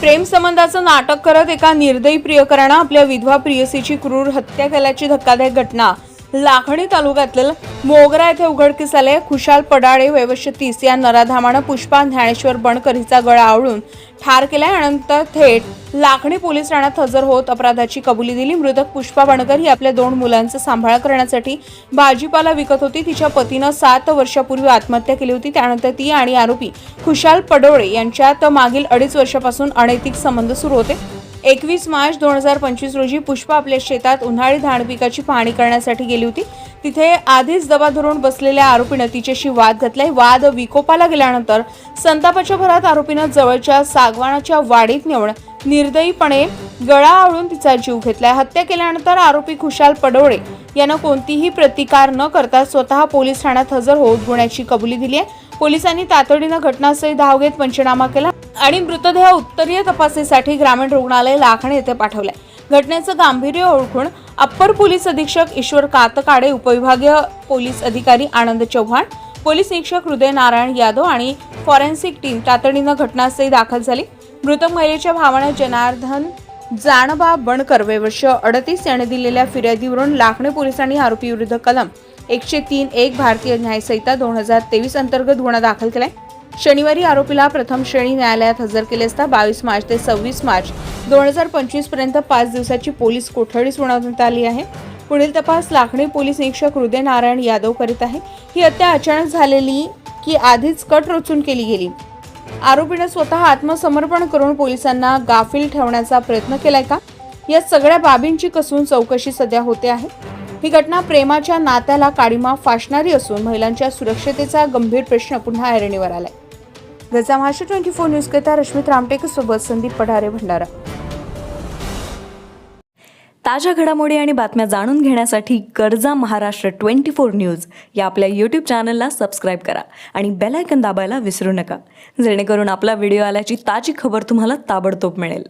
प्रेमसंबंधाचं नाटक करत एका निर्दयी प्रियकरानं आपल्या विधवा प्रियसीची क्रूर हत्या केल्याची धक्कादायक घटना. लाखणी तालुक्यातील मोगरा येथे उघडकीस आले खुशाल पडाळे वैवश्य तीस या नराधामानं पुष्पा ज्ञानेश्वर बणकर हिचा गळा आवळून ठार केलाय. यानंतर थेट लाखणी पोलीस ठाण्यात हजर होत अपराधाची कबुली दिली. मृतक पुष्पा बणकर ही आपल्या दोन मुलांचा सांभाळ करण्यासाठी भाजीपाला विकत होती. तिच्या पतीनं सात वर्षापूर्वी आत्महत्या केली होती. त्यानंतर ती आणि आरोपी खुशाल पडोळे यांच्यात मागील अडीच वर्षापासून अनैतिक संबंध सुरू होते. एकवीस मार्च दोन हजार पंचवीस रोजी पुष्पा आपल्या शेतात उन्हाळी धान पिकाची पाहणी करण्यासाठी गेली होती. तिथे आधीच दबा धरून बसलेल्या आरोपीनं तिच्याशी वाद घातलाय. वाद विकोपाला गेल्यानंतर संतापाच्या भरात आरोपीनं जवळच्या सागवानाच्या वाडीत नेऊन निर्दयीपणे गळा आवळून तिचा जीव घेतलाय. हत्या केल्यानंतर आरोपी खुशाल पडोळे यानं कोणतीही प्रतिकार न करता स्वतः पोलीस ठाण्यात हजर होत गुन्ह्याची कबुली दिली आहे पोलिसांनी तातडीनं घटनास्थळी धाव घेत पंचनामा केला. आणि मृतदेह उत्तरीय तपासणीसाठी ग्रामीण रुग्णालय लाखणे येथे पाठवले घटनेचं गांभीर्य ओळखून अप्पर पोलीस अधीक्षक ईश्वर कातकाडे उपविभागीय पोलीस अधिकारी आनंद चव्हाण पोलीस निरीक्षक हृदय नारायण यादव आणि फॉरेन्सिक टीम तातडीनं घटनास्थळी दाखल झाली. मृत महिलेच्या भावानं जनार्दन जानबा बणकर वर्ष अडतीस याने दिलेल्या फिर्यादीवरून लाखणे पोलिसांनी आरोपीविरुद्ध कलम एकशे तीन एक भारतीय न्यायसंहिता दोन हजार तेवीस अंतर्गत गुन्हा दाखल केलाय. शनिवारी आरोपीला प्रथम श्रेणी न्यायालयात हजर केले असता बावीस मार्च ते सव्वीस मार्च दोन हजार पंचवीसपर्यंत पाच दिवसाची पोलीस कोठडी सुनावण्यात आली आहे. पुढील तपास लाखणी पोलीस निरीक्षक हृदय नारायण यादव करीत आहे. ही हत्या अचानक झालेली की आधीच कट रचून केली गेली. आरोपीने स्वतः आत्मसमर्पण करून पोलिसांना गाफील ठेवण्याचा प्रयत्न केलाय का? या सगळ्या बाबींची कसून चौकशी सध्या होते आहे. ही घटना प्रेमाच्या नात्याला काळीमा फासणारी असून महिलांच्या सुरक्षतेचा गंभीर प्रश्न पुन्हा ऐरणीवर आलाय. गजा महाराष्ट्र ट्वेंटी फोर न्यूज करिता रश्मित रामटेक सोबत संदीप पठारे भंडारा. ताज्या घडामोडी आणि बातम्या जाणून घेण्यासाठी गरजा महाराष्ट्र ट्वेंटी फोर न्यूज या आपल्या यूट्यूब चॅनलला सबस्क्राईब करा आणि बेलायकन दाबायला विसरू नका. जेणेकरून आपला व्हिडिओ आल्याची ताजी खबर तुम्हाला ताबडतोब मिळेल.